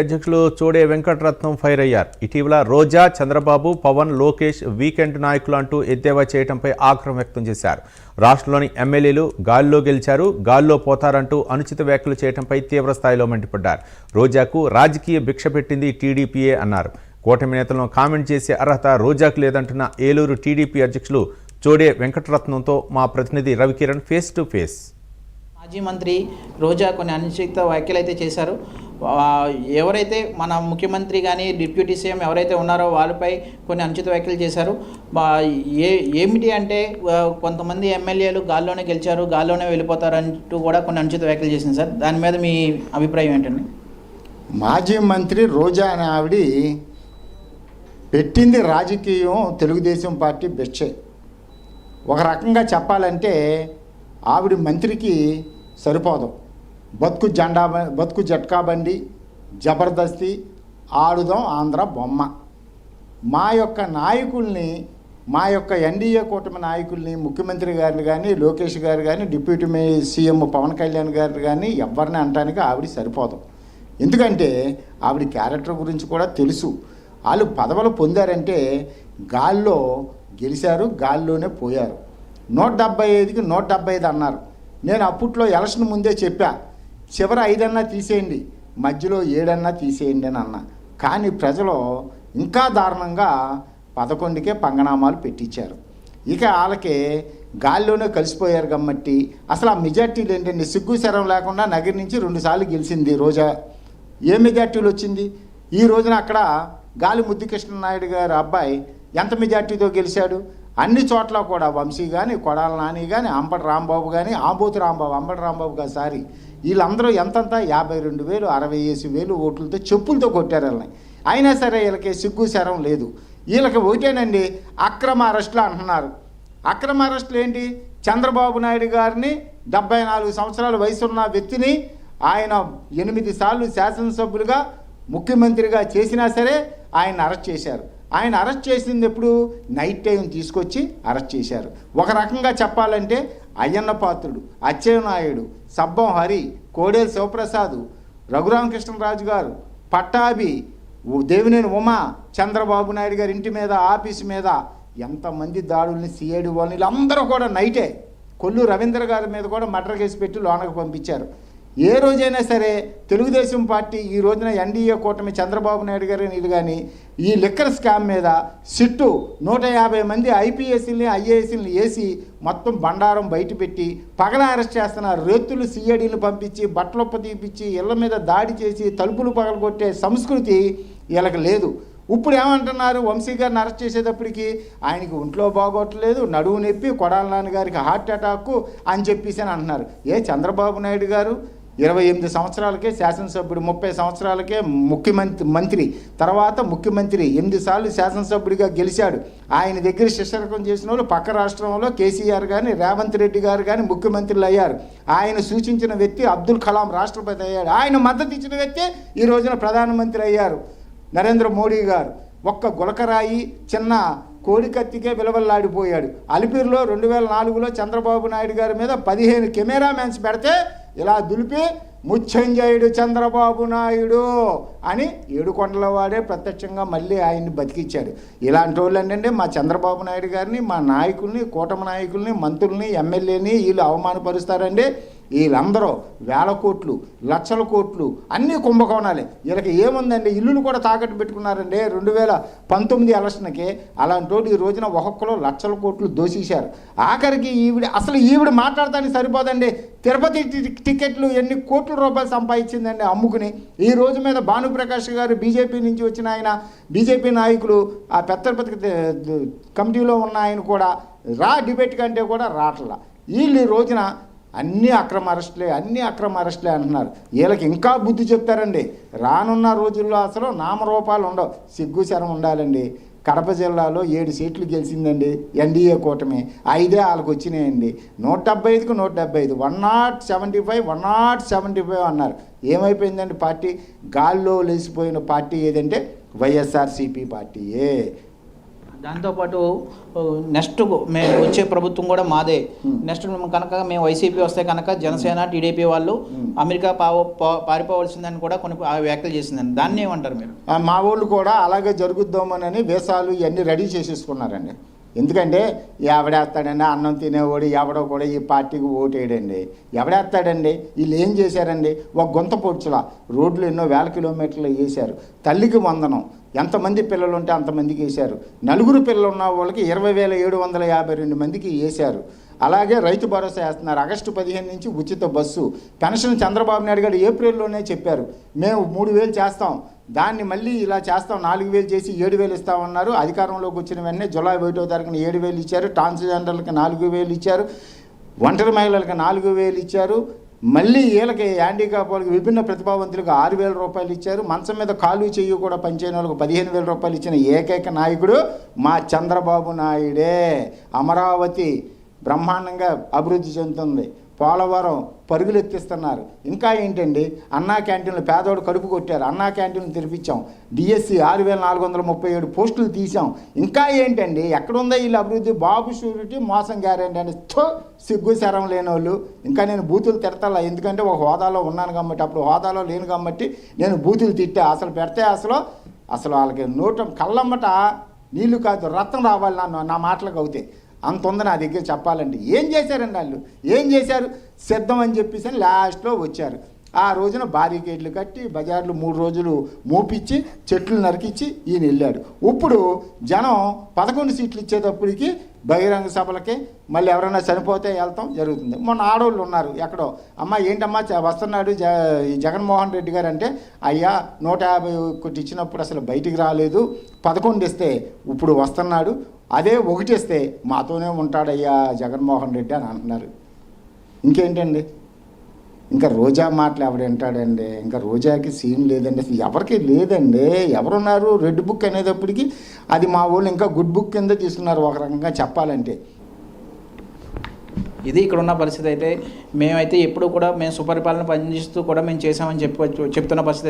అధ్యక్షులు చోడే వెంకటరత్నం ఫైర్ అయ్యారు. ఇటీవల రోజా చంద్రబాబు పవన్ లోకేష్ వీకెండ్ నాయకులు అంటూ ఎద్దేవా చేయడంపై ఆగ్రహం వ్యక్తం చేశారు. రాష్ట్రంలోని ఎమ్మెల్యేలు గాల్లో గెలిచారు గాల్లో పోతారంటూ అనుచిత వ్యాఖ్యలు చేయడంపై తీవ్ర స్థాయిలో మండిపడ్డారు. రోజాకు రాజకీయ భిక్ష పెట్టింది టీడీపీఏ అన్నారు. కూటమి నేతలను కామెంట్ చేసే అర్హత రోజాకు లేదంటున్న ఏలూరు టీడీపీ అధ్యక్షులు చోడే వెంకటరత్నంతో మా ప్రతినిధి రవికిరణ్ ఫేస్ టు ఫేస్. మాజీ మంత్రి రోజా కొన్ని అనుచిత వ్యాఖ్యలు అయితే చేశారు. ఎవరైతే మన ముఖ్యమంత్రి కానీ డిప్యూటీ సీఎం ఎవరైతే ఉన్నారో వాళ్ళపై కొన్ని అనుచిత వ్యాఖ్యలు చేశారు. ఏ ఏమిటి అంటే కొంతమంది ఎమ్మెల్యేలు గాల్లోనే గెలిచారు గాల్లోనే వెళ్ళిపోతారంటూ కూడా కొన్ని అనుచిత వ్యాఖ్యలు చేసింది సార్. దాని మీద మీ అభిప్రాయం ఏంటండి? మాజీ మంత్రి రోజా అనే ఆవిడ పెట్టింది రాజకీయం తెలుగుదేశం పార్టీ బెస్టే. ఒక రకంగా చెప్పాలంటే ఆవిడ మంత్రికి సరిపోదు. బతుకు జెండా బతుకు జట్కా బండి జబర్దస్తి ఆడుదాం ఆంధ్ర బొమ్మ. మా యొక్క నాయకుల్ని మా యొక్క ఎన్డీఏ కూటమి నాయకుల్ని ముఖ్యమంత్రి గారిని కానీ లోకేష్ గారు కానీ డిప్యూటీ మే సీఎం పవన్ కళ్యాణ్ గారు కానీ ఎవరిని అనటానికి ఆవిడ సరిపోదు. ఎందుకంటే ఆవిడ క్యారెక్టర్ గురించి కూడా తెలుసు. వాళ్ళు పదవులు పొందారంటే గాల్లో గెలిచారు గాల్లోనే పోయారు. నూట డెబ్బై ఐదుకి నూట డెబ్బై ఐదు అన్నారు. నేను అప్పట్లో ఎలక్షన్ ముందే చెప్పా చివరి ఐదన్నా తీసేయండి మధ్యలో ఏడన్నా తీసేయండి అని అన్నా. కానీ ప్రజలు ఇంకా దారుణంగా పదకొండుకే పంగనామాలు పెట్టించారు. ఇక వాళ్ళకి గాల్లోనే కలిసిపోయారు గమ్మట్టి. అసలు ఆ మెజార్టీలు ఏంటంటే సిగ్గు శరం లేకుండా నగరి నుంచి రెండుసార్లు గెలిచింది రోజా. ఏ మెజార్టీలు వచ్చింది? ఈ రోజున అక్కడ గాలి ముద్దుకృష్ణ నాయుడు గారు అబ్బాయి ఎంత మెజార్టీతో గెలిచాడు? అన్ని చోట్ల కూడా వంశీ కానీ కొడాల నాని కానీ అంబటి రాంబాబు కానీ ఆంబూతి రాంబాబు అంబటి రాంబాబు గారు సారి వీళ్ళందరూ ఎంతంతా? యాభై రెండు వేలు అరవై వేసి వేలు ఓట్లతో చెప్పులతో కొట్టారు వాళ్ళని. అయినా సరే వీళ్ళకి సిగ్గు శరం లేదు. వీళ్ళకి ఒకటేనండి అక్రమ అరెస్టులు అంటున్నారు. అక్రమ అరెస్టులు ఏంటి? చంద్రబాబు నాయుడు గారిని డెబ్బై నాలుగు సంవత్సరాల వయసున్న వ్యక్తిని ఆయన ఎనిమిది సార్లు శాసనసభ్యులుగా ముఖ్యమంత్రిగా చేసినా సరే ఆయన అరెస్ట్ చేశారు. ఆయన అరెస్ట్ చేసింది ఎప్పుడు నైట్ టైం తీసుకొచ్చి అరెస్ట్ చేశారు. ఒక రకంగా చెప్పాలంటే అయ్యన్న పాత్రుడు అచ్చెన్నాయుడు సబ్బం హరి కోడేలు శివప్రసాద్ రఘురామకృష్ణరాజు గారు పట్టాభి దేవినేని ఉమా చంద్రబాబు నాయుడు గారి ఇంటి మీద ఆఫీస్ మీద ఎంతమంది దాడుల్ని సిఐడి వాళ్ళని వీళ్ళందరూ కూడా నైటే కొల్లు రవీంద్ర గారి మీద కూడా మర్డర్ కేసు పెట్టి లోనకు పంపించారు. ఏ రోజైనా సరే తెలుగుదేశం పార్టీ ఈ రోజున ఎన్డీఏ కూటమి చంద్రబాబు నాయుడు గారి నీళ్ళు కానీ ఈ లిక్కర్ స్కామ్ మీద సిట్టు నూట యాభై మంది ఐపీఎస్సీని ఐఏఎస్సీని వేసి మొత్తం బండారం బయటపెట్టి పగల అరెస్ట్ చేస్తున్నారు. రేతులు సిఐడీని పంపించి బట్టలొప్ప తీపిచ్చి ఇళ్ళ మీద దాడి చేసి తలుపులు పగలగొట్టే సంస్కృతి వీళ్ళకి లేదు. ఇప్పుడు ఏమంటున్నారు? వంశీ గారిని అరెస్ట్ చేసేటప్పటికి ఆయనకి ఒంట్లో బాగోట్లేదు నడువు నొప్పి కొడాల నాన్నగారికి హార్ట్ అటాక్ అని చెప్పేసి అని అంటున్నారు. ఏ చంద్రబాబు నాయుడు గారు? ఇరవై ఎనిమిది సంవత్సరాలకే శాసనసభ్యుడు ముప్పై సంవత్సరాలకే ముఖ్యమంత్రి మంత్రి తర్వాత ముఖ్యమంత్రి ఎనిమిది సార్లు శాసనసభ్యుడిగా గెలిచాడు. ఆయన దగ్గర శిష్యరకం చేసిన వాళ్ళు పక్క రాష్ట్రంలో కేసీఆర్ కానీ రేవంత్ రెడ్డి గారు కానీ ముఖ్యమంత్రులు అయ్యారు. ఆయన సూచించిన వ్యక్తి అబ్దుల్ కలాం రాష్ట్రపతి అయ్యాడు. ఆయన మద్దతు ఇచ్చిన వ్యక్తి ఈ రోజున ప్రధానమంత్రి అయ్యారు. నరేంద్ర మోడీ గారు. ఒక్క గులకరాయి చిన్న కోడికత్తికే విలవల్లాడిపోయాడు. అలిపిరిలో రెండు వేల నాలుగులో చంద్రబాబు నాయుడు గారి మీద పదిహేను కెమెరామెన్స్ పెడితే ఇలా దులిపి ముచ్చంజయుడు చంద్రబాబు నాయుడు అని ఏడుకొండల వాడే ప్రత్యక్షంగా మళ్ళీ ఆయన్ని బతికిచ్చాడు. ఇలాంటి వాళ్ళు మా చంద్రబాబు నాయుడు గారిని మా నాయకుల్ని కూటమి నాయకుల్ని మంత్రుల్ని ఎమ్మెల్యేని వీళ్ళు అవమానపరుస్తారండి. వీళ్ళందరూ వేల కోట్లు లక్షల కోట్లు అన్నీ కుంభకోణాలే. వీళ్ళకి ఏముందండి? ఇల్లులు కూడా తాకట్టు పెట్టుకున్నారండి. రెండు వేల పంతొమ్మిది ఎలక్షన్కి అలాంటి ఈ రోజున ఒక్కొక్కరు లక్షల కోట్లు దోషించారు ఆఖరికి ఈవిడ అసలు ఈవిడ మాట్లాడటానికి సరిపోదండి. తిరుపతి టికెట్లు ఎన్ని కోట్ల రూపాయలు సంపాదించిందండి అమ్ముకుని. ఈ రోజు మీద భానుప్రకాష్ గారు బీజేపీ నుంచి వచ్చిన ఆయన బీజేపీ నాయకులు ఆ పెద్ద తిరుపతి కమిటీలో ఉన్న ఆయన కూడా రా డిబేట్ కంటే కూడా రావట్లా వీళ్ళు ఈ రోజున అన్ని అక్రమ అరెస్టులే అన్ని అక్రమ అరెస్టులే అంటున్నారు. వీళ్ళకి ఇంకా బుద్ధి చెప్తారండి. రానున్న రోజుల్లో అసలు నామరూపాలు ఉండవు. సిగ్గుశరం ఉండాలండి. కడప జిల్లాలో ఏడు సీట్లు గెలిచిందండి ఎన్డీఏ కూటమి. ఐదే వాళ్ళకి వచ్చినాయండి. నూట డెబ్బై ఐదుకు నూట డెబ్బై ఐదు one not seventy five one not seventy five అన్నారు. ఏమైపోయిందండి పార్టీ? గాల్లో లేచిపోయిన పార్టీ ఏదంటే వైఎస్ఆర్సీపీ పార్టీయే. దాంతోపాటు నెక్స్ట్ మేము వచ్చే ప్రభుత్వం కూడా మాదే. నెక్స్ట్ కనుక మేము వైసీపీ వస్తే కనుక జనసేన టీడీపీ వాళ్ళు అమెరికా పారిపోవలసిందని కూడా కొన్ని ఆ వ్యాఖ్యలు చేసిందండి. దాన్ని ఏమంటారు మీరు? మా వాళ్ళు కూడా అలాగే జరుగుద్దామనని వేసాలు ఇవన్నీ రెడీ చేసేసుకున్నారండి. ఎందుకంటే ఎవడేస్తాడండి? అన్నం తినేవాడు ఎవడో కూడా ఈ పార్టీకి ఓటేయడండి. ఎవడేస్తాడండి? వీళ్ళు ఏం చేశారండి? ఒక గుంత పొడుచులా రోడ్లు ఎన్నో వేల కిలోమీటర్లు వేశారు. తల్లికి వందనం. ఎంతమంది పిల్లలు ఉంటే అంతమందికి వేశారు. నలుగురు పిల్లలు ఉన్న వాళ్ళకి ఇరవై వేల ఏడు వందల యాభై రెండు మందికి వేశారు. అలాగే రైతు భరోసా వేస్తున్నారు. ఆగస్టు పదిహేను నుంచి ఉచిత బస్సు. పెన్షన్ చంద్రబాబు నాయుడు గారు ఏప్రిల్లోనే చెప్పారు. మేము మూడు వేలు చేస్తాం. దాన్ని మళ్ళీ ఇలా చేస్తాం. నాలుగు వేలు చేసి ఏడు వేలు ఇస్తామన్నారు. అధికారంలోకి వచ్చిన వెంటనే జులై ఒకటో తారీఖున ఏడు వేలు ఇచ్చారు. ట్రాన్స్జెండర్లకు నాలుగు వేలు ఇచ్చారు. ఒంటరి మహిళలకు నాలుగు వేలు ఇచ్చారు. మళ్ళీ వీళ్ళకి హ్యాండిక్యాప్ వాళ్ళకి విభిన్న ప్రతిభావంతులకు ఆరు వేల రూపాయలు ఇచ్చారు. మంచం మీద కాలు చెయ్యి కూడా పనిచేయని వాళ్ళకి పదిహేను వేల రూపాయలు ఇచ్చిన ఏకైక నాయకుడు మా చంద్రబాబు నాయుడే. అమరావతి బ్రహ్మాండంగా అభివృద్ధి చెందుతుంది. పోలవరం పరుగులు ఎత్తిస్తున్నారు ఇంకా ఏంటండి? అన్నా క్యాంటీన్లు పేదోడు కడుపు కొట్టారు. అన్నా క్యాంటీన్లు తెరిపించాం. డిఎస్సి ఆరు వేల నాలుగు వందల ముప్పై ఏడు పోస్టులు తీసాం ఇంకా ఏంటండి? ఎక్కడుందో వీళ్ళు అభివృద్ధి? బాబు షూరిటీ మోసం గ్యారంటీ అని తో సిగ్గు శరం లేని వాళ్ళు ఇంకా నేను బూతులు తిడతాలా. ఎందుకంటే ఒక హోదాలో ఉన్నాను కాబట్టి అప్పుడు హోదాలో లేను కాబట్టి నేను బూతులు తిట్టా అసలు పెడితే అసలు అసలు వాళ్ళకి నోట కళ్ళమ్మట నీళ్ళు కాదు రత్నం రావాలి నా నా మాటలకు అవుతాయి అంత ఉంది నా దగ్గర చెప్పాలంటే ఏం చేశారండి వాళ్ళు? ఏం చేశారు? సిద్ధం అని చెప్పేసి అని లాస్ట్లో వచ్చారు. ఆ రోజున బారికేడ్లు కట్టి బజార్లు మూడు రోజులు మూపిచ్చి చెట్లు నరికిచ్చి ఈయన వెళ్ళాడు. ఇప్పుడు జనం పదకొండు సీట్లు ఇచ్చేటప్పటికి బహిరంగ సభలకి మళ్ళీ ఎవరైనా చనిపోతే వెళ్తాం జరుగుతుంది. మొన్న ఆడవాళ్ళు ఉన్నారు ఎక్కడో. అమ్మ ఏంటమ్మా వస్తున్నాడు జ జగన్మోహన్ రెడ్డి గారు అంటే అయ్యా నూట యాభై ఒకటి ఇచ్చినప్పుడు అసలు బయటికి రాలేదు. పదకొండు ఇస్తే ఇప్పుడు వస్తున్నాడు. అదే ఒకటిస్తే మాతోనే ఉంటాడయ్యా జగన్మోహన్ రెడ్డి అని అంటున్నారు. ఇంకేంటండి? ఇంకా రోజా మాటలు ఎవడు వింటాడండి? ఇంకా రోజాకి సీన్ లేదండి. అసలు ఎవరికి లేదండి? ఎవరున్నారు? రెడ్ బుక్ అనేటప్పటికి అది మా వాళ్ళు ఇంకా గుడ్ బుక్ కింద తీసుకున్నారు ఒక రకంగా చెప్పాలంటే. ఇది ఇక్కడ ఉన్న పరిస్థితి అయితే మేమైతే ఎప్పుడు కూడా మేము సుపరిపాలన పనిచేస్తూ కూడా మేము చేసామని చెప్పవచ్చు చెప్తున్న పరిస్థితి